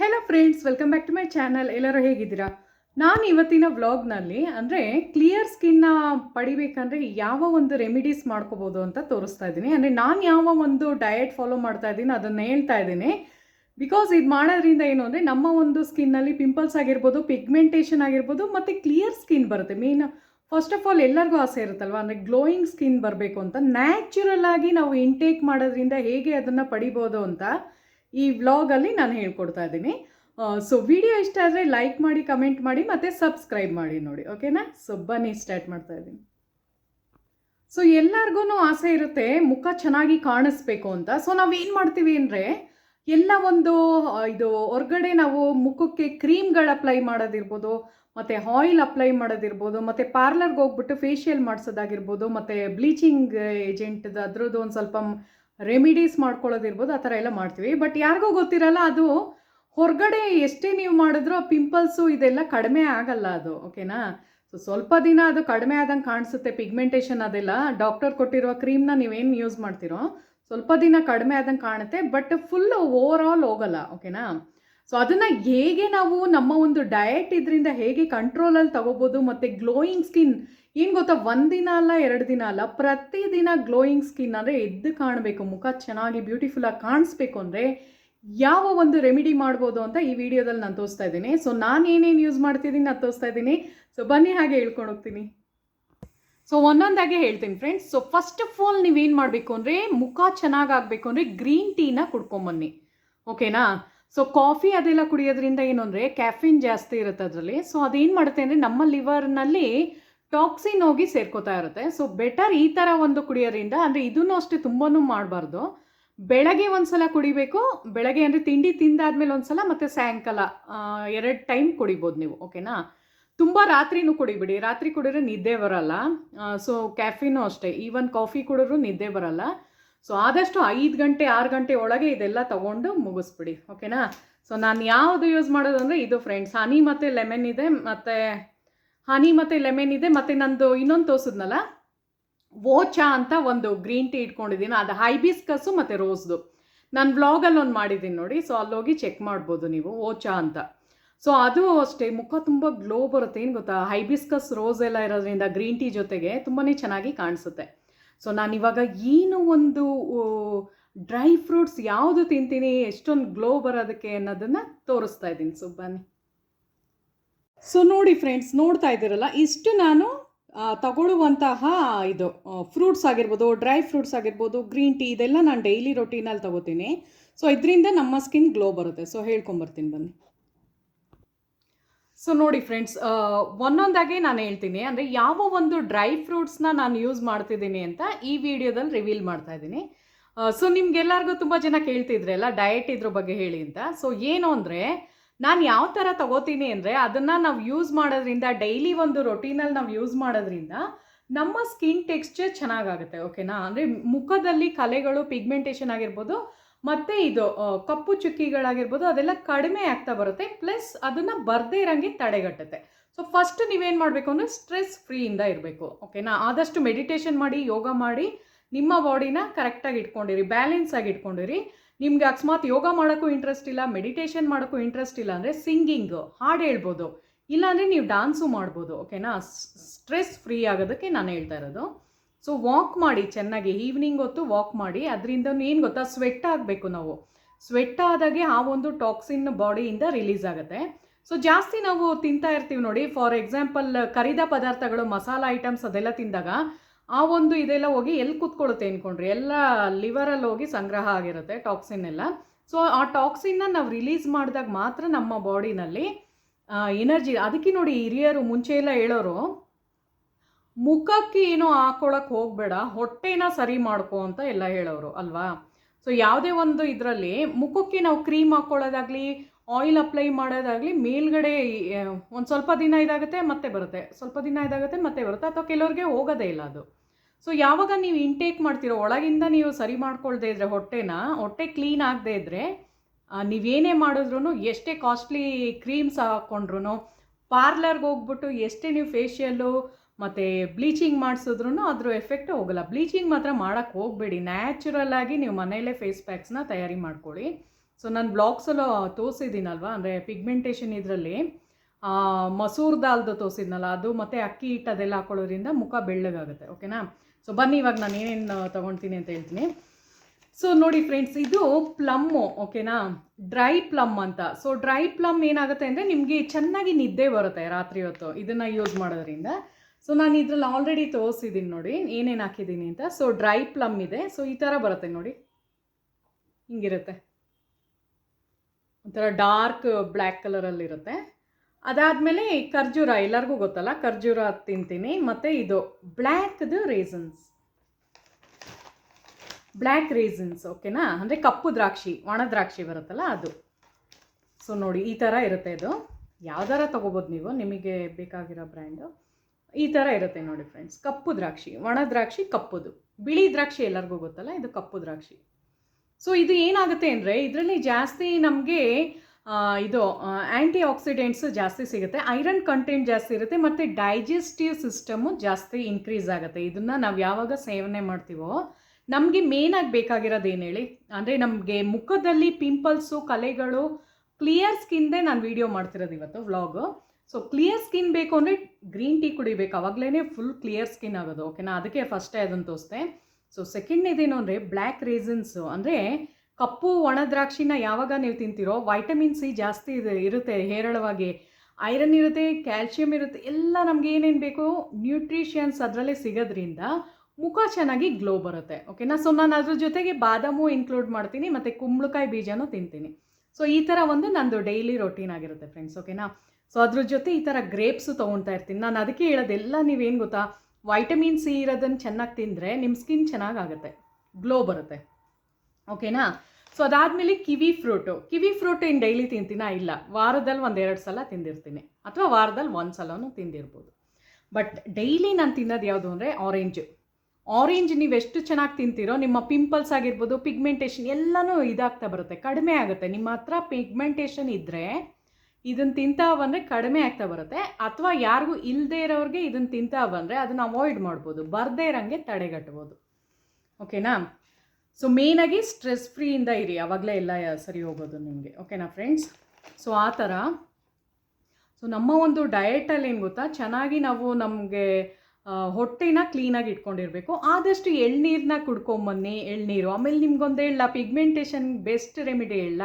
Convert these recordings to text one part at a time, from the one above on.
Hello friends welcome back to my channel ಎಲ್ಲರೂ ಹೇಗಿದ್ದೀರಾ? ನಾನು ಇವತ್ತಿನ ವ್ಲಾಗ್ನಲ್ಲಿ ಅಂದರೆ ಕ್ಲಿಯರ್ ಸ್ಕಿನ್ನ ಪಡಿಬೇಕಂದ್ರೆ ಯಾವ ಒಂದು ರೆಮಿಡೀಸ್ ಮಾಡ್ಕೋಬೋದು ಅಂತ ತೋರಿಸ್ತಾ ಇದ್ದೀನಿ. ಅಂದರೆ ನಾನು ಯಾವ ಒಂದು ಡಯಟ್ ಫಾಲೋ ಮಾಡ್ತಾ ಇದ್ದೀನಿ ಅದನ್ನು ಹೇಳ್ತಾ ಇದ್ದೀನಿ. ಬಿಕಾಸ್ ಇದು ಮಾಡೋದ್ರಿಂದ ಏನು ಅಂದರೆ ನಮ್ಮ ಒಂದು ಸ್ಕಿನ್ನಲ್ಲಿ ಪಿಂಪಲ್ಸ್ ಆಗಿರ್ಬೋದು ಪಿಗ್ಮೆಂಟೇಷನ್ ಆಗಿರ್ಬೋದು, ಮತ್ತು ಕ್ಲಿಯರ್ ಸ್ಕಿನ್ ಬರುತ್ತೆ. ಮೇನ್ ಫಸ್ಟ್ ಆಫ್ ಆಲ್ ಎಲ್ಲರಿಗೂ ಆಸೆ ಇರುತ್ತಲ್ವ? ಅಂದರೆ ಗ್ಲೋಯಿಂಗ್ ಸ್ಕಿನ್ ಬರಬೇಕು ಅಂತ. ನ್ಯಾಚುರಲ್ ಆಗಿ ನಾವು ಇಂಟೇಕ್ ಮಾಡೋದ್ರಿಂದ ಹೇಗೆ ಅದನ್ನು ಪಡಿಬೋದು ಅಂತ. ಈ ವ್ಲಾಗಲ್ಲಿ ನಾನು ಹೇಳ್ಕೊಡ್ತಾ ಇದ್ದೀನಿ. ಸೊ ವಿಡಿಯೋ ಇಷ್ಟ ಆದರೆ ಲೈಕ್ ಮಾಡಿ ಕಮೆಂಟ್ ಮಾಡಿ, ಮತ್ತು ಸಬ್ಸ್ಕ್ರೈಬ್ ಮಾಡಿ ನೋಡಿ ಓಕೆನಾ ಸೊ ಬನ್ನಿ ಸ್ಟಾರ್ಟ್ ಮಾಡ್ತಾ ಇದ್ದೀನಿ. ಸೊ ಎಲ್ಲರಿಗೂ ಆಸೆ ಇರುತ್ತೆ, ಮುಖ ಚೆನ್ನಾಗಿ ಕಾಣಿಸ್ಬೇಕು ಅಂತ. ಸೊ ನಾವು ಏನು ಮಾಡ್ತೀವಿ ಅಂದರೆ, ಎಲ್ಲ ಒಂದು ಇದು ಹೊರಗಡೆ ನಾವು ಮುಖಕ್ಕೆ ಕ್ರೀಮ್ಗಳು ಅಪ್ಲೈ ಮಾಡೋದಿರ್ಬೋದು, ಮತ್ತು ಆಯಿಲ್ ಅಪ್ಲೈ ಮಾಡೋದಿರ್ಬೋದು, ಮತ್ತು ಪಾರ್ಲರ್ಗೆ ಹೋಗ್ಬಿಟ್ಟು ಫೇಶಿಯಲ್ ಮಾಡಿಸೋದಾಗಿರ್ಬೋದು, ಮತ್ತು ಬ್ಲೀಚಿಂಗ್ ಏಜೆಂಟ್ದು ಅದ್ರದ್ದು ಒಂದು ಸ್ವಲ್ಪ ರೆಮಿಡೀಸ್ ಮಾಡ್ಕೊಳ್ಳೋದಿರ್ಬೋದು ಆ ಥರ ಎಲ್ಲ ಮಾಡ್ತೀವಿ. ಬಟ್ ಯಾರಿಗೂ ಗೊತ್ತಿರಲ್ಲ, ಅದು ಹೊರಗಡೆ ಎಷ್ಟೇ ನೀವು ಮಾಡಿದ್ರೂ ಪಿಂಪಲ್ಸು ಇದೆಲ್ಲ ಕಡಿಮೆ ಆಗಲ್ಲ ಅದು ಓಕೆನಾ ಸೊ ಸ್ವಲ್ಪ ದಿನ ಅದು ಕಡಿಮೆ ಆದಂಗೆ ಕಾಣಿಸುತ್ತೆ ಪಿಗ್ಮೆಂಟೇಷನ್ ಅದೆಲ್ಲ. ಡಾಕ್ಟರ್ ಕೊಟ್ಟಿರುವ ಕ್ರೀಮ್ನ ನೀವೇನು ಯೂಸ್ ಮಾಡ್ತೀರೋ, ಸ್ವಲ್ಪ ದಿನ ಕಡಿಮೆ ಆದಂಗೆ ಕಾಣುತ್ತೆ ಬಟ್ ಫುಲ್ ಓವರ್ ಆಲ್ ಹೋಗಲ್ಲ ಓಕೆನಾ ಸೊ ಅದನ್ನು ಹೇಗೆ ನಾವು ನಮ್ಮ ಒಂದು ಡಯಟ್ ಇದರಿಂದ ಹೇಗೆ ಕಂಟ್ರೋಲಲ್ಲಿ ತಗೋಬೋದು, ಮತ್ತು ಗ್ಲೋಯಿಂಗ್ ಸ್ಕಿನ್ ಏನು ಗೊತ್ತಾ ಒಂದಿನ ಅಲ್ಲ, ಎರಡು ದಿನ ಅಲ್ಲ ಪ್ರತಿದಿನ ಗ್ಲೋಯಿಂಗ್ ಸ್ಕಿನ್ ಅಂದರೆ ಎದ್ದು ಕಾಣಬೇಕು, ಮುಖ ಚೆನ್ನಾಗಿ ಬ್ಯೂಟಿಫುಲ್ಲಾಗಿ ಕಾಣಿಸ್ಬೇಕು ಅಂದರೆ ಯಾವ ಒಂದು ರೆಮಿಡಿ ಮಾಡ್ಬೋದು ಅಂತ ಈ ವಿಡಿಯೋದಲ್ಲಿ ನಾನು ತೋರಿಸ್ತಾ ಇದ್ದೀನಿ. ಸೊ ನಾನು ಏನೇನು ಯೂಸ್ ಮಾಡ್ತಿದ್ದೀನಿ ನಾನು ತೋರಿಸ್ತಾ ಇದ್ದೀನಿ. ಸೊ ಬನ್ನಿ ಹಾಗೆ ಹೇಳ್ಕೊಂಡು ಹೋಗ್ತೀನಿ. ಸೊ ಒಂದೊಂದಾಗೆ ಹೇಳ್ತೀನಿ friends so first of all ನೀವೇನು ಮಾಡಬೇಕು ಅಂದರೆ ಮುಖ ಚೆನ್ನಾಗಾಗಬೇಕು ಅಂದರೆ ಗ್ರೀನ್ ಟೀನ ಕುಡ್ಕೊಂಬನ್ನಿ ಓಕೆನಾ ಸೊ ಕಾಫಿ ಅದೆಲ್ಲ ಕುಡಿಯೋದ್ರಿಂದ ಏನು ಅಂದರೆ ಕ್ಯಾಫಿನ್ ಜಾಸ್ತಿ ಇರುತ್ತೆ ಅದರಲ್ಲಿ. ಸೊ ಅದೇನು ಮಾಡುತ್ತೆ ಅಂದರೆ ನಮ್ಮ ಲಿವರ್ನಲ್ಲಿ ಟಾಕ್ಸಿನ್ ಹೋಗಿ ಸೇರ್ಕೋತಾ ಇರುತ್ತೆ. ಸೊ ಬೆಟರ್ ಈ ಥರ ಒಂದು ಕುಡಿಯೋದ್ರಿಂದ, ಅಂದರೆ ಇದನ್ನು ಅಷ್ಟೇ ತುಂಬಾ ಮಾಡಬಾರ್ದು. ಬೆಳಗ್ಗೆ ಒಂದ್ಸಲ ಕುಡಿಬೇಕು. ಬೆಳಗ್ಗೆ ಅಂದರೆ ತಿಂಡಿ ತಿಂದಾದ್ಮೇಲೆ ಒಂದ್ಸಲ ಮತ್ತು ಸಾಯಂಕಾಲ ಎರಡು ಟೈಮ್ ಕುಡಿಬೋದು ನೀವು, ಓಕೆನಾ? ತುಂಬ ರಾತ್ರಿನೂ ಕುಡಿಬಿಡಿ. ರಾತ್ರಿ ಕುಡಿದ್ರೆ ನಿದ್ದೆ ಬರಲ್ಲ. ಸೊ ಕ್ಯಾಫಿನೂ ಅಷ್ಟೇ. ಈವನ್ ಕಾಫಿ ಕುಡಿದ್ರೂ ನಿದ್ದೆ ಬರಲ್ಲ. ಸೊ ಆದಷ್ಟು ಐದು ಗಂಟೆ, ಆರು ಗಂಟೆ ಒಳಗೆ ಇದೆಲ್ಲ ತಗೊಂಡು ಮುಗಿಸ್ಬಿಡಿ, ಓಕೆನಾ? ಸೊ ನಾನು ಯಾವುದು ಯೂಸ್ ಮಾಡೋದು ಅಂದರೆ ಇದು ಫ್ರೆಂಡ್ಸ್ ಹನಿ ಮತ್ತು ಲೆಮನ್ ಇದೆ, ಮತ್ತು ಹನಿ ಮತ್ತು ಲೆಮೆನ್ ಇದೆ, ಮತ್ತು ನಂದು ಇನ್ನೊಂದು ತೋರಿಸಿದ್ನಲ್ಲ? ವೋಚಾ ಅಂತ ಒಂದು ಗ್ರೀನ್ ಟೀ ಇಟ್ಕೊಂಡಿದ್ದೀನಿ ಅದು ಹೈಬಿಸ್ಕಸ್ಸು ಮತ್ತು ರೋಸ್ದು. ನಾನು ವ್ಲಾಗಲ್ಲಿ ಒಂದು ಮಾಡಿದ್ದೀನಿ ನೋಡಿ, ಸೊ ಅಲ್ಲೋಗಿ ಚೆಕ್ ಮಾಡ್ಬೋದು ನೀವು ಓಚಾ ಅಂತ. ಸೊ ಅದು ಅಷ್ಟೇ, ಮುಖ ತುಂಬ ಗ್ಲೋ ಬರುತ್ತೆ, ಏನು ಗೊತ್ತಾ? ಹೈಬಿಸ್ಕಸ್ ರೋಸ್ ಎಲ್ಲ ಇರೋದ್ರಿಂದ ಗ್ರೀನ್ ಟೀ ಜೊತೆಗೆ ತುಂಬಾ ಚೆನ್ನಾಗಿ ಕಾಣಿಸುತ್ತೆ. ಸೊ ನಾನು ಇವಾಗ ಏನು ಒಂದು ಡ್ರೈ ಫ್ರೂಟ್ಸ್ ಯಾವುದು ತಿಂತೀನಿ, ಎಷ್ಟೊಂದು ಗ್ಲೋ ಬರೋದಕ್ಕೆ ಅನ್ನೋದನ್ನು ತೋರಿಸ್ತಾ ಇದ್ದೀನಿ ಸೊ ಬನ್ನಿ. ಸೊ ನೋಡಿ ಫ್ರೆಂಡ್ಸ್ ನೋಡ್ತಾ ಇದ್ದೀರಲ್ಲ, ಇಷ್ಟು ನಾನು ತಗೊಳ್ಳುವಂತಹ ಇದು ಫ್ರೂಟ್ಸ್ ಆಗಿರ್ಬೋದು ಡ್ರೈ ಫ್ರೂಟ್ಸ್ ಆಗಿರ್ಬೋದು ಗ್ರೀನ್ ಟೀ ಇದೆಲ್ಲ ನಾನು ಡೈಲಿ ರೊಟೀನಲ್ಲಿ ತಗೋತೀನಿ. ಸೊ ಇದರಿಂದ ನಮ್ಮ ಸ್ಕಿನ್ ಗ್ಲೋ ಬರುತ್ತೆ. ಸೊ ಹೇಳ್ಕೊಂಬರ್ತೀನಿ ಬನ್ನಿ. ಸೊ ನೋಡಿ ಫ್ರೆಂಡ್ಸ್ ಒಂದೊಂದಾಗಿ ನಾನು ಹೇಳ್ತೀನಿ. ಅಂದರೆ ಯಾವ ಒಂದು ಡ್ರೈ ಫ್ರೂಟ್ಸ್ನ ನಾನು ಯೂಸ್ ಮಾಡ್ತಿದ್ದೀನಿ ಅಂತ ಈ ವಿಡಿಯೋದಲ್ಲಿ ರಿವೀಲ್ ಮಾಡ್ತಾ ಇದ್ದೀನಿ. ಸೊ ನಿಮ್ಗೆಲ್ಲರಿಗೂ ತುಂಬ ಜನ ಕೇಳ್ತಿದ್ರಲ್ಲ ಡಯಟ್ ಇದ್ರ ಬಗ್ಗೆ ಹೇಳಿ ಅಂತ. ಸೊ ಏನು ಅಂದರೆ ನಾನು ಯಾವ ಥರ ತಗೋತೀನಿ ಅಂದರೆ ಅದನ್ನು ನಾವು ಯೂಸ್ ಮಾಡೋದ್ರಿಂದ ಡೈಲಿ ಒಂದು ರೊಟೀನಲ್ಲಿ ನಾವು ಯೂಸ್ ಮಾಡೋದ್ರಿಂದ ನಮ್ಮ ಸ್ಕಿನ್ ಟೆಕ್ಸ್ಚರ್ ಚೆನ್ನಾಗಾಗುತ್ತೆ ಓಕೆನಾ ಅಂದರೆ ಮುಖದಲ್ಲಿ ಕಲೆಗಳು ಪಿಗ್ಮೆಂಟೇಷನ್ ಆಗಿರ್ಬೋದು, ಮತ್ತು ಇದು ಕಪ್ಪು ಚುಕ್ಕಿಗಳಾಗಿರ್ಬೋದು, ಅದೆಲ್ಲ ಕಡಿಮೆ ಆಗ್ತಾ ಬರುತ್ತೆ ಪ್ಲಸ್ ಅದನ್ನು ಬರದೇ ಇರೋಂಗೆ ತಡೆಗಟ್ಟುತ್ತೆ. ಸೊ ಫಸ್ಟ್ ನೀವೇನು ಮಾಡಬೇಕು ಅಂದರೆ ಸ್ಟ್ರೆಸ್ ಫ್ರೀಯಿಂದ ಇರಬೇಕು ಓಕೆನಾ ಆದಷ್ಟು ಮೆಡಿಟೇಷನ್ ಮಾಡಿ, ಯೋಗ ಮಾಡಿ ನಿಮ್ಮ ಬಾಡಿನ ಕರೆಕ್ಟಾಗಿ ಇಟ್ಕೊಂಡಿರಿ ಬ್ಯಾಲೆನ್ಸ್ ಆಗಿ ಇಟ್ಕೊಂಡಿರಿ. ನಿಮಗೆ ಅಕಸ್ಮಾತ್ ಯೋಗ ಮಾಡೋಕ್ಕೂ ಇಂಟ್ರೆಸ್ಟ್ ಇಲ್ಲ ಮೆಡಿಟೇಷನ್ ಮಾಡೋಕ್ಕೂ ಇಂಟ್ರೆಸ್ಟ್ ಇಲ್ಲ ಅಂದರೆ ಸಿಂಗಿಂಗು ಹಾಡು ಹೇಳ್ಬೋದು. ಇಲ್ಲಾಂದರೆ ನೀವು ಡಾನ್ಸು ಮಾಡ್ಬೋದು ಓಕೆನಾ ಸ್ಟ್ರೆಸ್ ಫ್ರೀ ಆಗೋದಕ್ಕೆ ನಾನು ಹೇಳ್ತಾ ಇರೋದು. ಸೊ ವಾಕ್ ಮಾಡಿ, ಚೆನ್ನಾಗಿ ಈವ್ನಿಂಗ್ ಹೊತ್ತು ವಾಕ್ ಮಾಡಿ ಅದರಿಂದ ಏನು ಗೊತ್ತಾ? ಸ್ವೆಟ್ ಆಗಬೇಕು ನಾವು. ಸ್ವೆಟ್ ಆದಾಗೆ ಆ ಒಂದು ಟಾಕ್ಸಿನ್ ಬಾಡಿಯಿಂದ ರಿಲೀಸ್ ಆಗುತ್ತೆ. ಸೊ ಜಾಸ್ತಿ ನಾವು ತಿಂತಾ ಇರ್ತೀವಿ ನೋಡಿ ಫಾರ್ ಎಕ್ಸಾಂಪಲ್ ಕರಿದ ಪದಾರ್ಥಗಳು, ಮಸಾಲ ಐಟಮ್ಸ್ ಅದೆಲ್ಲ ತಿಂದಾಗ ಆ ಒಂದು ಇದೆಲ್ಲ ಹೋಗಿ ಎಲ್ಲಿ ಕೂತ್ಕೊಳ್ಳುತ್ತೆ ಅಂದ್ಕೊಂಡ್ರಿ ಎಲ್ಲ ಲಿವರಲ್ಲಿ ಹೋಗಿ ಸಂಗ್ರಹ ಆಗಿರುತ್ತೆ ಟಾಕ್ಸಿನ್ ಎಲ್ಲ. ಸೊ ಆ ಟಾಕ್ಸಿನ್ನ ನಾವು ರಿಲೀಸ್ ಮಾಡಿದಾಗ ಮಾತ್ರ ನಮ್ಮ ಬಾಡಿನಲ್ಲಿ ಎನರ್ಜಿ ಅದಕ್ಕೆ ನೋಡಿ ಹಿರಿಯರು ಮುಂಚೆ ಎಲ್ಲ ಹೇಳೋರು, ಮುಖಕ್ಕೆ ಏನೋ ಹಾಕೊಳಕ್ಕೆ ಹೋಗಬೇಡ, ಹೊಟ್ಟೆನ ಸರಿ ಮಾಡ್ಕೋ ಅಂತ ಎಲ್ಲ ಹೇಳೋರು ಅಲ್ವಾ? ಸೊ ಯಾವುದೇ ಒಂದು ಇದರಲ್ಲಿ ಮುಖಕ್ಕೆ ನಾವು ಕ್ರೀಮ್ ಹಾಕ್ಕೊಳ್ಳೋದಾಗಲಿ ಆಯಿಲ್ ಅಪ್ಲೈ ಮಾಡೋದಾಗಲಿ ಮೇಲ್ಗಡೆ ಒಂದು ಸ್ವಲ್ಪ ದಿನ ಇದಾಗುತ್ತೆ ಮತ್ತೆ ಬರುತ್ತೆ. ಸ್ವಲ್ಪ ದಿನ ಇದಾಗುತ್ತೆ ಮತ್ತೆ ಬರುತ್ತೆ. ಅಥವಾ ಕೆಲವ್ರಿಗೆ ಹೋಗೋದೇ ಇಲ್ಲ ಅದು. ಸೊ ಯಾವಾಗ ನೀವು ಇಂಟೇಕ್ ಮಾಡ್ತೀರೋ, ಒಳಗಿಂದ ನೀವು ಸರಿ ಮಾಡ್ಕೊಳ್ದೇ ಇದ್ರೆ, ಹೊಟ್ಟೆನ, ಹೊಟ್ಟೆ ಕ್ಲೀನ್ ಆಗದೇ ಇದ್ದರೆ ನೀವೇನೇ ಮಾಡಿದ್ರೂ ಎಷ್ಟೇ ಕಾಸ್ಟ್ಲಿ ಕ್ರೀಮ್ಸ್ ಹಾಕ್ಕೊಂಡ್ರು ಪಾರ್ಲರ್ಗೆ ಹೋಗ್ಬಿಟ್ಟು ಎಷ್ಟೇ ನೀವು ಫೇಶಿಯಲ್ಲು ಮತ್ತು ಬ್ಲೀಚಿಂಗ್ ಮಾಡಿಸಿದ್ರು ಅದ್ರ ಎಫೆಕ್ಟ್ ಹೋಗಲ್ಲ. ಬ್ಲೀಚಿಂಗ್ ಮಾತ್ರ ಮಾಡೋಕ್ಕೆ ಹೋಗಬೇಡಿ. ನ್ಯಾಚುರಲ್ ಆಗಿ ನೀವು ಮನೆಯಲ್ಲೇ ಫೇಸ್ ಪ್ಯಾಕ್ಸ್ನ ತಯಾರಿ ಮಾಡ್ಕೊಳ್ಳಿ. ಸೊ ನಾನು ಬ್ಲಾಗ್ಸಲ್ಲೂ ತೋರಿಸಿದ್ದೀನಲ್ವ? ಅಂದರೆ ಪಿಗ್ಮೆಂಟೇಷನ್ ಇದರಲ್ಲಿ ಮಸೂರ್ ದಾಲ್ದು ತೋರಿಸಿದ್ನಲ್ಲ, ಅದು ಮತ್ತು ಅಕ್ಕಿ ಹಿಟ್ಟು ಅದೆಲ್ಲ ಹಾಕೊಳ್ಳೋದ್ರಿಂದ ಮುಖ ಬೆಳ್ಳಗಾಗುತ್ತೆ. ಓಕೆನಾ ಸೊ ಬನ್ನಿ, ಇವಾಗ ನಾನು ಏನೇನು ತೊಗೊಳ್ತೀನಿ ಅಂತ ಹೇಳ್ತೀನಿ. ಸೊ ನೋಡಿ ಫ್ರೆಂಡ್ಸ್ ಇದು ಪ್ಲಮ್ಮು ಓಕೆನಾ ಡ್ರೈ ಪ್ಲಮ್ ಅಂತ. ಸೊ ಡ್ರೈ ಪ್ಲಮ್ ಏನಾಗುತ್ತೆ ಅಂದರೆ ನಿಮಗೆ ಚೆನ್ನಾಗಿ ನಿದ್ದೆ ಬರುತ್ತೆ ರಾತ್ರಿ ಹೊತ್ತು ಇದನ್ನು ಯೂಸ್ ಮಾಡೋದ್ರಿಂದ. ಸೊ ನಾನು ಇದರಲ್ಲಿ ಆಲ್ರೆಡಿ ತೋರಿಸಿದ್ದೀನಿ ನೋಡಿ, ಏನೇನು ಹಾಕಿದ್ದೀನಿ ಅಂತ. ಸೊ ಡ್ರೈ ಪ್ಲಮ್ ಇದೆ. ಸೊ ಈ ಥರ ಬರುತ್ತೆ ನೋಡಿ. ಹಿಂಗಿರುತ್ತೆ. ಒಂಥರ ಡಾರ್ಕ್ ಬ್ಲ್ಯಾಕ್ ಕಲರಲ್ಲಿರುತ್ತೆ ಅದಾದಮೇಲೆ ಖರ್ಜೂರ, ಎಲ್ಲರಿಗೂ ಗೊತ್ತಲ್ಲ? ಖರ್ಜೂರ ತಿಂತೀನಿ. ಮತ್ತು ಇದು ಬ್ಲ್ಯಾಕ್ದು ರೇಸನ್ಸ್ ಬ್ಲ್ಯಾಕ್ ರೇಸನ್ಸ್ ಓಕೆನಾ? ಅಂದರೆ ಕಪ್ಪು ದ್ರಾಕ್ಷಿ, ಒಣ ದ್ರಾಕ್ಷಿ ಬರುತ್ತಲ್ಲ ಅದು. ಸೊ ನೋಡಿ, ಈ ಥರ ಇರುತ್ತೆ ಇದು. ಯಾವ್ದಾರ ತೊಗೋಬೋದು ನೀವು, ನಿಮಗೆ ಬೇಕಾಗಿರೋ ಬ್ರ್ಯಾಂಡು ಈ ಥರ ಇರುತ್ತೆ ನೋಡಿ ಫ್ರೆಂಡ್ಸ್ ಕಪ್ಪು ದ್ರಾಕ್ಷಿ, ಒಣ ದ್ರಾಕ್ಷಿ, ಕಪ್ಪುದು. ಬಿಳಿ ದ್ರಾಕ್ಷಿ ಎಲ್ಲರಿಗೂ ಗೊತ್ತಲ್ಲ? ಇದು ಕಪ್ಪು ದ್ರಾಕ್ಷಿ. ಸೊ ಇದು ಏನಾಗುತ್ತೆ ಅಂದರೆ, ಇದರಲ್ಲಿ ಜಾಸ್ತಿ ನಮಗೆ ಇದು ಆ್ಯಂಟಿ ಆಕ್ಸಿಡೆಂಟ್ಸ್ ಜಾಸ್ತಿ ಸಿಗುತ್ತೆ. ಐರನ್ ಕಂಟೆಂಟ್ ಜಾಸ್ತಿ ಇರುತ್ತೆ ಮತ್ತು ಡೈಜೆಸ್ಟಿವ್ ಸಿಸ್ಟಮು ಜಾಸ್ತಿ ಇನ್ಕ್ರೀಸ್ ಆಗುತ್ತೆ. ಇದನ್ನು ನಾವು ಯಾವಾಗ ಸೇವನೆ ಮಾಡ್ತೀವೋ, ನಮಗೆ ಮೇನಾಗಿ ಬೇಕಾಗಿರೋದು ಏನು ಹೇಳಿ? ಅಂದರೆ ನಮಗೆ ಮುಖದಲ್ಲಿ ಪಿಂಪಲ್ಸು ಕಲೆಗಳು ಕ್ಲಿಯರ್ ಸ್ಕಿನ್ದೇ ನಾನು ವೀಡಿಯೋ ಮಾಡ್ತಿರೋದು ಇವತ್ತು ವ್ಲಾಗು ಸೊ ಕ್ಲಿಯರ್ ಸ್ಕಿನ್ ಬೇಕು ಅಂದರೆ ಗ್ರೀನ್ ಟೀ ಕುಡಿಬೇಕು. ಅವಾಗಲೇ ಫುಲ್ ಕ್ಲಿಯರ್ ಸ್ಕಿನ್ ಆಗೋದು ಓಕೆನಾ ಅದಕ್ಕೆ ಫಸ್ಟೇ ಅದನ್ನು ತೋರಿಸ್ದೆ. ಸೊ ಸೆಕೆಂಡ್ ಇದೇನು ಅಂದರೆ ಬ್ಲ್ಯಾಕ್ ರೀಸನ್ಸು ಅಂದರೆ ಕಪ್ಪು ಒಣ ದ್ರಾಕ್ಷಿನ ಯಾವಾಗ ನೀವು ತಿಂತೀರೋ ವೈಟಮಿನ್ ಸಿ ಜಾಸ್ತಿ ಇರುತ್ತೆ ಹೇರಳವಾಗಿ. ಐರನ್ ಇರುತ್ತೆ ಕ್ಯಾಲ್ಶಿಯಂ ಇರುತ್ತೆ, ಎಲ್ಲ ನಮ್ಗೆ ಏನೇನು ಬೇಕು ನ್ಯೂಟ್ರಿಷನ್ಸ್ ಅದರಲ್ಲೇ ಸಿಗೋದ್ರಿಂದ ಮುಖ ಚೆನ್ನಾಗಿ ಗ್ಲೋ ಬರುತ್ತೆ. ಓಕೆನಾ ಸೊ ನಾನು ಅದ್ರ ಜೊತೆಗೆ ಬಾದಾಮು ಇನ್ಕ್ಲೂಡ್ ಮಾಡ್ತೀನಿ, ಮತ್ತು ಕುಂಬಳಕಾಯಿ ಬೀಜನೂ ತಿಂತೀನಿ. ಸೊ ಈ ಥರ ಒಂದು ನಂದು ಡೈಲಿ ರೊಟೀನ್ ಆಗಿರುತ್ತೆ ಫ್ರೆಂಡ್ಸ್ ಓಕೆನಾ ಸೊ ಅದ್ರ ಜೊತೆ ಈ ಥರ ಗ್ರೇಪ್ಸು ತೊಗೊಳ್ತಾ ಇರ್ತೀನಿ. ನಾನು ಅದಕ್ಕೆ ಹೇಳೋದೆಲ್ಲ ನೀವೇನು ಗೊತ್ತಾ? ವೈಟಮಿನ್ ಸಿ ಇರೋದನ್ನು ಚೆನ್ನಾಗಿ ತಿಂದರೆ ನಿಮ್ಮ ಸ್ಕಿನ್ ಚೆನ್ನಾಗಾಗುತ್ತೆ ಗ್ಲೋ ಬರುತ್ತೆ. ಓಕೆನಾ ಸೊ ಅದಾದಮೇಲೆ ಕಿವಿ ಫ್ರೂಟು. ಕಿವಿ ಫ್ರೂಟ್ ಏನು ಡೈಲಿ ತಿಂತೀನ? ಇಲ್ಲ. ವಾರದಲ್ಲಿ ಒಂದೆರಡು ಸಲ ತಿಂದಿರ್ತೀನಿ. ಅಥವಾ ವಾರದಲ್ಲಿ ಒಂದು ಸಲನೂ ತಿಂದಿರ್ಬೋದು. ಬಟ್ ಡೈಲಿ ನಾನು ತಿನ್ನೋದು ಯಾವುದು ಅಂದರೆ ಆರೆಂಜು ಆರೆಂಜ್ ನೀವು ಎಷ್ಟು ಚೆನ್ನಾಗಿ ತಿಂತೀರೋ, ನಿಮ್ಮ ಪಿಂಪಲ್ಸ್ ಆಗಿರ್ಬೋದು ಪಿಗ್ಮೆಂಟೇಷನ್ ಎಲ್ಲನೂ ಇದಾಗ್ತಾ ಬರುತ್ತೆ. ಕಡಿಮೆ ಆಗುತ್ತೆ. ನಿಮ್ಮ ಹತ್ರ ಪಿಗ್ಮೆಂಟೇಷನ್ ಇದ್ದರೆ ಇದನ್ನು ತಿಂತಾ ಬಂದರೆ ಕಡಿಮೆ ಆಗ್ತಾ ಬರುತ್ತೆ. ಅಥವಾ ಯಾರಿಗೂ ಇಲ್ಲದೇ ಇರೋರಿಗೆ ಇದನ್ನು ತಿಂತಾ ಬಂದರೆ ಅದನ್ನು ಅವಾಯ್ಡ್ ಮಾಡ್ಬೋದು. ಬರದೇ ಇರೋಂಗೆ ತಡೆಗಟ್ಬೋದು. ಓಕೆನಾ ಸೊ ಮೇಯ್ನಾಗಿ ಸ್ಟ್ರೆಸ್ ಫ್ರೀಯಿಂದ ಇರಿ. ಆವಾಗಲೇ ಎಲ್ಲ ಸರಿ ಹೋಗೋದು ನಿಮಗೆ. ಓಕೆನಾ ಫ್ರೆಂಡ್ಸ್ ಸೊ ಆ ಥರ. ಸೊ ನಮ್ಮ ಒಂದು ಡಯೆಟಲ್ಲಿ ಏನು ಗೊತ್ತಾ? ಚೆನ್ನಾಗಿ ನಾವು ನಮಗೆ ಹೊಟ್ಟೆನ ಕ್ಲೀನಾಗಿ ಇಟ್ಕೊಂಡಿರಬೇಕು. ಆದಷ್ಟು ಎಳ್ನೀರನ್ನ ಕುಡ್ಕೊಂಬನ್ನಿ. ಎಳ್ನೀರು. ಆಮೇಲೆ ನಿಮ್ಗೊಂದು ಹೇಳ ಪಿಗ್ಮೆಂಟೇಷನ್ ಬೆಸ್ಟ್ ರೆಮಿಡಿ ಹೇಳ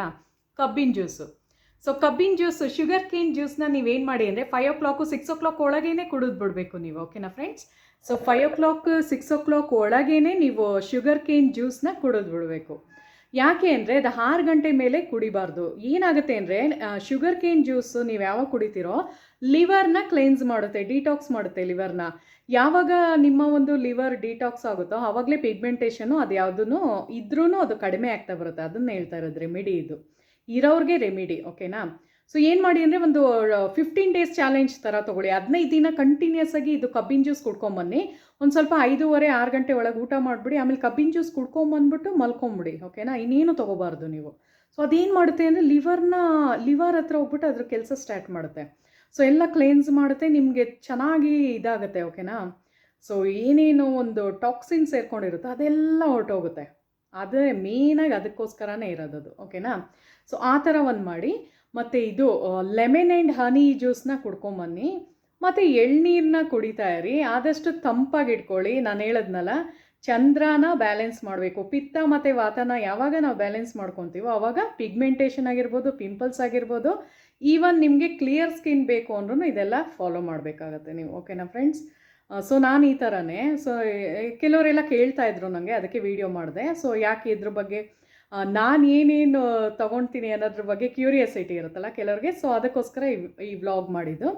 ಕಬ್ಬಿನ ಜ್ಯೂಸು ಸೊ ಕಬ್ಬಿನ ಜ್ಯೂಸ್ ಶುಗರ್ ಕೇನ್ ಜ್ಯೂಸ್ನ ನೀವೇನು ಮಾಡಿ ಅಂದರೆ five o'clock six o'clock ಒಳಗೇನೆ ಬಿಡಬೇಕು ನೀವು ಓಕೆನಾ friends so five o'clock six o'clock ಒಳಗೇನೆ ನೀವು ಶುಗರ್ ಕೇನ್ ಜ್ಯೂಸ್ನ ಕುಡಿದು ಬಿಡಬೇಕು. ಯಾಕೆ ಅಂದರೆ ಅದು ಆರು ಗಂಟೆ ಮೇಲೆ ಕುಡಿಬಾರ್ದು. ಏನಾಗುತ್ತೆ ಅಂದರೆ ಶುಗರ್ ಕೇನ್ ಜ್ಯೂಸು ನೀವು ಯಾವಾಗ ಕುಡಿತೀರೋ ಲಿವರ್ನ ಕ್ಲೆನ್ಸ್ ಮಾಡುತ್ತೆ ಡಿಟಾಕ್ಸ್ ಮಾಡುತ್ತೆ ಲಿವರ್ನ ಯಾವಾಗ ನಿಮ್ಮ ಒಂದು ಲಿವರ್ ಡಿಟಾಕ್ಸ್ ಆಗುತ್ತೋ ಆವಾಗಲೇ ಪಿಗ್ಮೆಂಟೇಷನು ಅದು ಯಾವುದೂ ಇದ್ರೂ ಅದು ಕಡಿಮೆ ಆಗ್ತಾ ಬರುತ್ತೆ, ಅದನ್ನು ಹೇಳ್ತಾ ಇರೋದು ರೆಮಿಡಿ ಇದು. ಇರೋರಿಗೆ ರೆಮಿಡಿ ಓಕೆನಾ ಸೊ ಏನು ಮಾಡಿ ಅಂದರೆ ಒಂದು ಫಿಫ್ಟೀನ್ ಡೇಸ್ ಚಾಲೆಂಜ್ ಥರ ತೊಗೊಳ್ಳಿ. ಹದಿನೈದು ದಿನ ಕಂಟಿನ್ಯೂಸ್ ಆಗಿ ಇದು ಕಬ್ಬಿನ ಜ್ಯೂಸ್ ಕುಡ್ಕೊಂಬನ್ನಿ. ಒಂದು ಸ್ವಲ್ಪ ಐದೂವರೆ, ಆರು ಗಂಟೆ ಒಳಗೆ ಊಟ ಮಾಡಿಬಿಡಿ. ಆಮೇಲೆ ಕಬ್ಬಿನ ಜ್ಯೂಸ್ ಕುಡ್ಕೊಂಬಂದ್ಬಿಟ್ಟು ಮಲ್ಕೊಂಬಿಡಿ ಓಕೆನಾ ಇನ್ನೇನು ತೊಗೋಬಾರ್ದು ನೀವು. ಸೊ ಅದೇನು ಮಾಡುತ್ತೆ ಅಂದರೆ ಲಿವರ್ನ ಲಿವರ್ ಹತ್ರ ಹೋಗ್ಬಿಟ್ಟು ಅದ್ರ ಕೆಲಸ ಸ್ಟಾರ್ಟ್ ಮಾಡುತ್ತೆ. ಸೊ ಎಲ್ಲ ಕ್ಲೇನ್ಸ್ ಮಾಡುತ್ತೆ, ನಿಮಗೆ ಚೆನ್ನಾಗಿ ಇದಾಗುತ್ತೆ ಓಕೆನಾ ಸೊ ಏನೇನು ಒಂದು ಟಾಕ್ಸಿನ್ ಸೇರ್ಕೊಂಡಿರುತ್ತೋ ಅದೆಲ್ಲ ಹೊರಟೋಗುತ್ತೆ. ಅದೇ ಮೇಯ್ನಾಗಿ ಅದಕ್ಕೋಸ್ಕರನೇ ಇರೋದದು ಓಕೆನಾ ಸೊ ಆ ಥರ ಒಂದು ಮಾಡಿ, ಮತ್ತು ಇದು ಲೆಮನ್ ಆ್ಯಂಡ್ ಹನಿ ಜ್ಯೂಸ್ನ ಕುಡ್ಕೊಂಬನ್ನಿ. ಮತ್ತು ಎಳ್ನೀರನ್ನ ಕುಡಿತಾ ಇರಿ. ಆದಷ್ಟು ತಂಪಾಗಿ ಇಟ್ಕೊಳ್ಳಿ. ನಾನು ಹೇಳದ್ನಲ್ಲ, ಚಂದ್ರನ ಬ್ಯಾಲೆನ್ಸ್ ಮಾಡಬೇಕು. ಪಿತ್ತ ಮತ್ತು ವಾತನ ಯಾವಾಗ ನಾವು ಬ್ಯಾಲೆನ್ಸ್ ಮಾಡ್ಕೊತೀವೋ ಆವಾಗ ಪಿಗ್ಮೆಂಟೇಷನ್ ಆಗಿರ್ಬೋದು ಪಿಂಪಲ್ಸ್ ಆಗಿರ್ಬೋದು ಈವನ್ ನಿಮಗೆ ಕ್ಲಿಯರ್ ಸ್ಕಿನ್ ಬೇಕು ಅಂದ್ರೂ ಇದೆಲ್ಲ ಫಾಲೋ ಮಾಡಬೇಕಾಗತ್ತೆ ನೀವು. ಓಕೆನಾ ಫ್ರೆಂಡ್ಸ್ ಸೊ ನಾನು ಈ ಥರನೇ ಸೊ ಕೆಲವರೆಲ್ಲ ಕೇಳ್ತಾ ಇದ್ರು ನನಗೆ ಅದಕ್ಕೆ ವಿಡಿಯೋ ಮಾಡಿದೆ. ಸೊ ಯಾಕೆ ಇದ್ರ ಬಗ್ಗೆ? ನಾನು ಏನೇನು ತೊಗೊಳ್ತೀನಿ ಅನ್ನೋದ್ರ ಬಗ್ಗೆ ಕ್ಯೂರಿಯಾಸಿಟಿ ಇರುತ್ತಲ್ಲ ಕೆಲವ್ರಿಗೆ. ಸೊ ಅದಕ್ಕೋಸ್ಕರ ಈ ಈ ವ್ಲಾಗ್ ಮಾಡಿದ್ದು.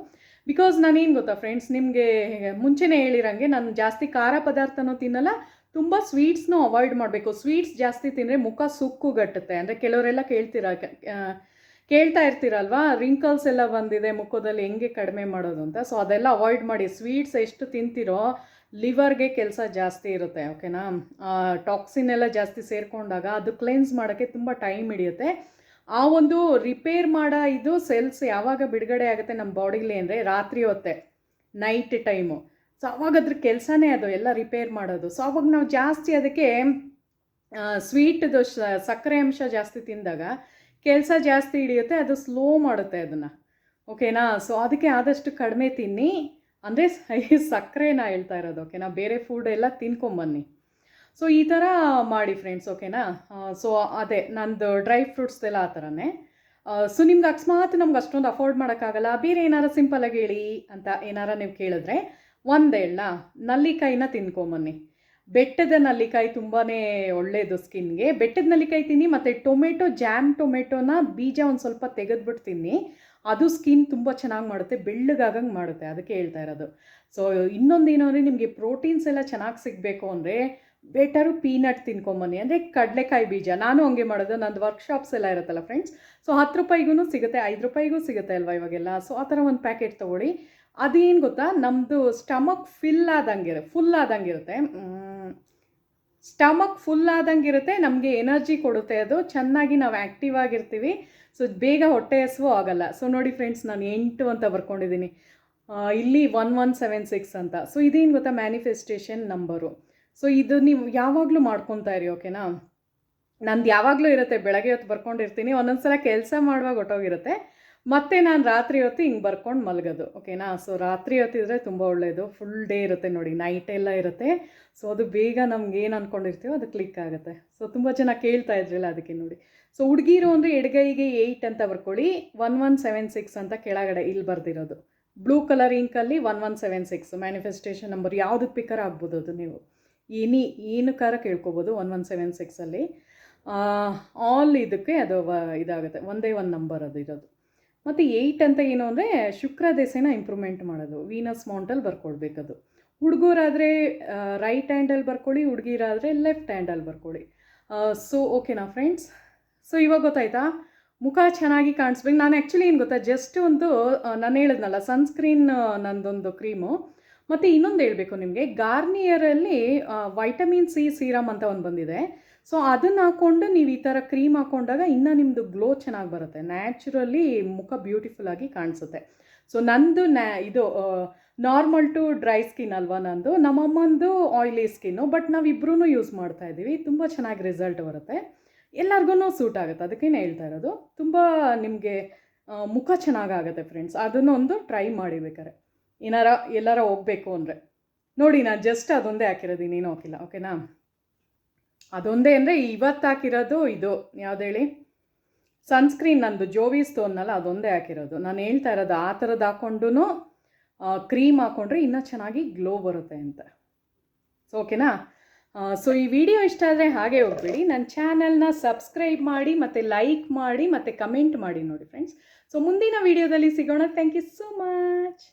ಬಿಕಾಸ್ ನಾನೇನು ಗೊತ್ತಾ ಫ್ರೆಂಡ್ಸ್ ನಿಮಗೆ ಮುಂಚೆನೇ ಹೇಳಿರಂಗೆ, ನಾನು ಜಾಸ್ತಿ ಖಾರ ಪದಾರ್ಥನೂ ತಿನ್ನಲ್ಲ, ತುಂಬ ಸ್ವೀಟ್ಸ್ನೂ ಅವಾಯ್ಡ್ ಮಾಡಬೇಕು. ಸ್ವೀಟ್ಸ್ ಜಾಸ್ತಿ ತಿಂದರೆ ಮುಖ ಸುಕ್ಕುಗಟ್ಟುತ್ತೆ ಅಂದರೆ ಕೆಲವರೆಲ್ಲ ಕೇಳ್ತೀರ ಕೇಳ್ತಾ ಇರ್ತೀರಲ್ವಾ ರಿಂಕಲ್ಸ್ ಎಲ್ಲ ಬಂದಿದೆ ಮುಖದಲ್ಲಿ, ಹೆಂಗೆ ಕಡಿಮೆ ಮಾಡೋದು ಅಂತ. ಸೊ ಅದೆಲ್ಲ ಅವಾಯ್ಡ್ ಮಾಡಿ. ಸ್ವೀಟ್ಸ್ ಎಷ್ಟು ತಿಂತೀರೋ ಲಿವರ್ಗೆ ಕೆಲಸ ಜಾಸ್ತಿ ಇರುತ್ತೆ, ಓಕೆನಾ? ಟಾಕ್ಸಿನ್ ಎಲ್ಲ ಜಾಸ್ತಿ ಸೇರಿಕೊಂಡಾಗ ಅದು ಕ್ಲೆನ್ಸ್ ಮಾಡೋಕ್ಕೆ ತುಂಬ ಟೈಮ್ ಹಿಡಿಯುತ್ತೆ. ಆ ಒಂದು ರಿಪೇರ್ ಮಾಡೋ ಇದು ಸೆಲ್ಸ್ ಯಾವಾಗ ಬಿಡುಗಡೆ ಆಗುತ್ತೆ ನಮ್ಮ ಬಾಡಿಲಿ ಅಂದರೆ ರಾತ್ರಿ ಹೊತ್ತೆ, ನೈಟ್ ಟೈಮು. ಸೊ, ಅವಾಗ ಅದ್ರ ಕೆಲಸನೇ ಅದು, ಎಲ್ಲ ರಿಪೇರ್ ಮಾಡೋದು. ಸೊ, ಅವಾಗ ನಾವು ಜಾಸ್ತಿ ಅದಕ್ಕೆ ಸ್ವೀಟ್ದು ಸಕ್ಕರೆ ಅಂಶ ಜಾಸ್ತಿ ತಿಂದಾಗ ಕೆಲಸ ಜಾಸ್ತಿ ಹಿಡಿಯುತ್ತೆ, ಅದು ಸ್ಲೋ ಮಾಡುತ್ತೆ ಅದನ್ನು. ಓಕೆನಾ? ಸೊ, ಅದಕ್ಕೆ ಆದಷ್ಟು ಕಡಿಮೆ ತಿನ್ನಿ. ಅಂದರೆ ಸಕ್ಕರೆನ ಹೇಳ್ತಾ ಇರೋದು ಓಕೆನಾ ಬೇರೆ ಫುಡ್ ಎಲ್ಲ ತಿನ್ಕೊಂಬನ್ನಿ ಸೊ ಈ ಥರ ಮಾಡಿ ಫ್ರೆಂಡ್ಸ್ ಓಕೆನಾ ಸೊ ಅದೇ, ನಂದು ಡ್ರೈ ಫ್ರೂಟ್ಸ್ದೆಲ್ಲ ಆ ಥರನೇ ಸೊ ನಿಮ್ಗೆ ಅಕಸ್ಮಾತ್ ನಮ್ಗೆ ಅಷ್ಟೊಂದು ಅಫೋರ್ಡ್ ಮಾಡೋಕ್ಕಾಗಲ್ಲ, ಬೇರೆ ಏನಾರು ಸಿಂಪಲಾಗಿ ಹೇಳಿ ಅಂತ ಏನಾರ ನೀವು ಕೇಳಿದ್ರೆ ಒಂದು ಹೇಳ ನಲ್ಲಿಕಾಯಿನ ತಿನ್ಕೊಂಬನ್ನಿ ಬೆಟ್ಟದ ನಲ್ಲಿಕಾಯಿ ತುಂಬಾ ಒಳ್ಳೆಯದು ಸ್ಕಿನ್ಗೆ. ಬೆಟ್ಟದ ನಲ್ಲಿಕಾಯಿ ತಿನ್ನಿ, ಮತ್ತು ಟೊಮೆಟೊ, ಜಾಮ್ ಟೊಮೆಟೊನ ಬೀಜ ಒಂದು ಸ್ವಲ್ಪ ತೆಗೆದ್ಬಿಟ್ಟು ತಿನ್ನಿ. ಅದು ಸ್ಕಿನ್ ತುಂಬ ಚೆನ್ನಾಗಿ ಮಾಡುತ್ತೆ, ಬೆಳ್ಳಗಾಗಂಗೆ ಮಾಡುತ್ತೆ ಅದಕ್ಕೆ ಹೇಳ್ತಾ ಇರೋದು. ಸೊ ಇನ್ನೊಂದೇನು ಅಂದರೆ ನಿಮಗೆ ಪ್ರೋಟೀನ್ಸ್ ಎಲ್ಲ ಚೆನ್ನಾಗಿ ಸಿಗಬೇಕು ಅಂದರೆ ಬೆಟರು ಪೀನಟ್ ತಿನ್ಕೊಂಬನ್ನಿ. ಅಂದರೆ ಕಡಲೆಕಾಯಿ ಬೀಜ, ನಾನು ಹಂಗೆ ಮಾಡೋದು, ನಂದು ವರ್ಕ್ಶಾಪ್ಸ್ ಎಲ್ಲ ಇರುತ್ತಲ್ಲ ಫ್ರೆಂಡ್ಸ್ ಸೊ ಹತ್ತು ರೂಪಾಯಿಗೂ ಸಿಗುತ್ತೆ, ಐದು ರೂಪಾಯಿಗೂ ಸಿಗುತ್ತೆ ಅಲ್ವಾ ಇವಾಗೆಲ್ಲ? ಸೊ ಆ ಥರ ಒಂದು ಪ್ಯಾಕೆಟ್ ತೊಗೊಳ್ಳಿ. ಅದೇನು ಗೊತ್ತಾ? ನಮ್ಮದು ಸ್ಟಮಕ್ ಫಿಲ್ ಆದಂಗೆ ಫುಲ್ ಆದಂಗಿರುತ್ತೆ ಸ್ಟಮಕ್ ಫುಲ್ ಆದಂಗಿರುತ್ತೆ ನಮಗೆ ಎನರ್ಜಿ ಕೊಡುತ್ತೆ ಅದು. ಚೆನ್ನಾಗಿ ನಾವು ಆ್ಯಕ್ಟಿವ್ ಆಗಿರ್ತೀವಿ. ಸೊ ಬೇಗ ಹೊಟ್ಟೆ ಹಸುವು ಆಗಲ್ಲ. ಸೊ ನೋಡಿ ಫ್ರೆಂಡ್ಸ್ ನಾನು ಎಂಟು ಅಂತ ಬರ್ಕೊಂಡಿದ್ದೀನಿ ಇಲ್ಲಿ ಒನ್ ಒನ್ ಸೆವೆನ್ ಸಿಕ್ಸ್ ಅಂತ. ಸೊ ಇದೇನು ಗೊತ್ತಾ? ಮ್ಯಾನಿಫೆಸ್ಟೇಷನ್ ನಂಬರು ಸೊ ಇದು ನೀವು ಯಾವಾಗಲೂ ಮಾಡ್ಕೊತಾ ಇರಿ ಓಕೆನಾ ನಂದು ಯಾವಾಗಲೂ ಇರುತ್ತೆ. ಬೆಳಗ್ಗೆ ಹೊತ್ತು ಬರ್ಕೊಂಡಿರ್ತೀನಿ. ಒಂದೊಂದು ಸಲ ಕೆಲಸ ಮಾಡುವಾಗ ಹೊಟ್ಟೋಗಿರುತ್ತೆ. ಮತ್ತೆ ನಾನು ರಾತ್ರಿ ಹೊತ್ತು ಹಿಂಗೆ ಬರ್ಕೊಂಡು ಮಲಗೋದು. ಓಕೆನಾ? ಸೊ ರಾತ್ರಿ ಹೊತ್ತಿದ್ರೆ ತುಂಬ ಒಳ್ಳೆಯದು ಫುಲ್ ಡೇ ಇರುತ್ತೆ ನೋಡಿ. ನೈಟ್ ಎಲ್ಲ ಇರುತ್ತೆ. ಸೊ ಅದು ಬೇಗ ನಮ್ಗೆ ಏನು ಅಂದ್ಕೊಂಡಿರ್ತೀವೋ ಅದು ಕ್ಲಿಕ್ ಆಗುತ್ತೆ. ಸೊ ತುಂಬ ಜನ ಕೇಳ್ತಾ ಇದ್ರಲ್ಲ ಅದಕ್ಕೆ ನೋಡಿ. ಸೊ ಹುಡುಗಿರು ಅಂದರೆ ಎಡಗೈಗೆ ಏಯ್ಟ್ ಅಂತ ಬರ್ಕೊಳ್ಳಿ. ಒನ್ ಒನ್ ಸೆವೆನ್ ಸಿಕ್ಸ್ ಅಂತ ಕೆಳಗಡೆ ಇಲ್ಲಿ ಬರ್ದಿರೋದು. Blue colour ಇಂಕಲ್ಲಿ one one seven six manifestation number ಯಾವುದಕ್ಕೆ ಪಿಕರ್ ಆಗ್ಬೋದು ಅದು ನೀವು. ಏನಿ ಏನಕ್ಕಾರ ಕೇಳ್ಕೊಬೋದು ಒನ್ ಒನ್ ಸೆವೆನ್ ಸಿಕ್ಸಲ್ಲಿ ಆಲ್ ಇದಕ್ಕೆ ಅದು ಇದಾಗುತ್ತೆ. ಒಂದೇ ಒಂದು ನಂಬರ್ ಅದು ಇರೋದು. ಮತ್ತು ಏಯ್ಟ್ ಅಂತ ಏನು ಅಂದರೆ ಶುಕ್ರ ದೆಸೆನ ಇಂಪ್ರೂವ್ಮೆಂಟ್ ಮಾಡೋದು. ವೀನಸ್ ಮೌಂಟಲ್ಲಿ ಬರ್ಕೊಳ್ಬೇಕದು. ಹುಡುಗರಾದರೆ ರೈಟ್ ಹ್ಯಾಂಡಲ್ಲಿ ಬರ್ಕೊಳ್ಳಿ, ಹುಡುಗಿರಾದರೆ ಲೆಫ್ಟ್ ಹ್ಯಾಂಡಲ್ಲಿ ಬರ್ಕೊಳ್ಳಿ. ಸೊ ಓಕೆನಾ ಫ್ರೆಂಡ್ಸ್ ಸೊ ಇವಾಗ ಗೊತ್ತಾಯ್ತಾ? ಮುಖ ಚೆನ್ನಾಗಿ ಕಾಣಿಸ್ಬೇಕು. ನಾನು ಆ್ಯಕ್ಚುಲಿ ಏನು ಗೊತ್ತಾ? ಜಸ್ಟ್ ಒಂದು ನಾನು ಹೇಳಿದ್ನಲ್ಲ ಸನ್ಸ್ಕ್ರೀನ್ ನಂದೊಂದು ಕ್ರೀಮು ಮತ್ತು ಇನ್ನೊಂದು ಹೇಳಬೇಕು ನಿಮಗೆ. ಗಾರ್ನಿಯರಲ್ಲಿ ವೈಟಮಿನ್ ಸಿ ಸೀರಮ್ ಅಂತ ಒಂದು ಬಂದಿದೆ. ಸೊ ಅದನ್ನು ಹಾಕ್ಕೊಂಡು ನೀವು ಈ ಥರ ಕ್ರೀಮ್ ಹಾಕ್ಕೊಂಡಾಗ ಇನ್ನೂ ನಿಮ್ಮದು ಗ್ಲೋ ಚೆನ್ನಾಗಿ ಬರುತ್ತೆ. ನ್ಯಾಚುರಲಿ ಮುಖ ಬ್ಯೂಟಿಫುಲ್ ಆಗಿ ಕಾಣಿಸುತ್ತೆ. ಸೊ ನಂದು ನ್ಯಾ ಇದು ನಾರ್ಮಲ್ ಟು ಡ್ರೈ ಸ್ಕಿನ್ ಅಲ್ವಾ ನಂದು? ನಮ್ಮಮ್ಮಂದು ಆಯಿಲಿ ಸ್ಕಿನ್ನು ಬಟ್ ನಾವಿಬ್ಬರೂ ಯೂಸ್ ಮಾಡ್ತಾ ಇದ್ದೀವಿ. ತುಂಬ ಚೆನ್ನಾಗಿ ರಿಸಲ್ಟ್ ಬರುತ್ತೆ. ಎಲ್ಲರಿಗೂ ಸೂಟ್ ಆಗುತ್ತೆ. ಅದಕ್ಕೇನೆ ಹೇಳ್ತಾ ಇರೋದು. ತುಂಬ ನಿಮಗೆ ಮುಖ ಚೆನ್ನಾಗಾಗುತ್ತೆ ಫ್ರೆಂಡ್ಸ್ ಅದನ್ನೊಂದು ಟ್ರೈ ಮಾಡಿ ಬೇಕಾರೆ ಏನಾರ, ಎಲ್ಲಾರ ಹೋಗಬೇಕು ಅಂದರೆ. ನೋಡಿ, ನಾನು ಜಸ್ಟ್ ಅದೊಂದೇ ಹಾಕಿರೋದು, ಇನ್ನೇನು ಹಾಕಿಲ್ಲ. ಓಕೆನಾ ಅದೊಂದೇ ಅಂದರೆ ಇವತ್ತು ಹಾಕಿರೋದು ಇದು. ಯಾವ್ದು ಹೇಳಿ? ಸನ್ಸ್ಕ್ರೀನ್ ನಂದು ಜೋವಿ ಸ್ಟೋನ್ನಲ್ಲ ಅದೊಂದೇ ಹಾಕಿರೋದು. ನಾನು ಹೇಳ್ತಾ ಇರೋದು ಆ ಥರದ್ದು ಹಾಕ್ಕೊಂಡು ಕ್ರೀಮ್ ಹಾಕ್ಕೊಂಡ್ರೆ ಇನ್ನೂ ಚೆನ್ನಾಗಿ ಗ್ಲೋ ಬರುತ್ತೆ ಅಂತ. ಸೊ ಓಕೆನಾ ಸೊ ಈ ವಿಡಿಯೋ ಇಷ್ಟ ಆದರೆ ಹಾಗೆ ಹೋಗ್ಬೇಡಿ. ನನ್ನ ಚಾನಲ್ನ ಸಬ್ಸ್ಕ್ರೈಬ್ ಮಾಡಿ, ಮತ್ತು ಲೈಕ್ ಮಾಡಿ, ಮತ್ತು ಕಮೆಂಟ್ ಮಾಡಿ ನೋಡಿ ಫ್ರೆಂಡ್ಸ್ ಸೊ ಮುಂದಿನ ವಿಡಿಯೋದಲ್ಲಿ ಸಿಗೋಣ. Thank you so much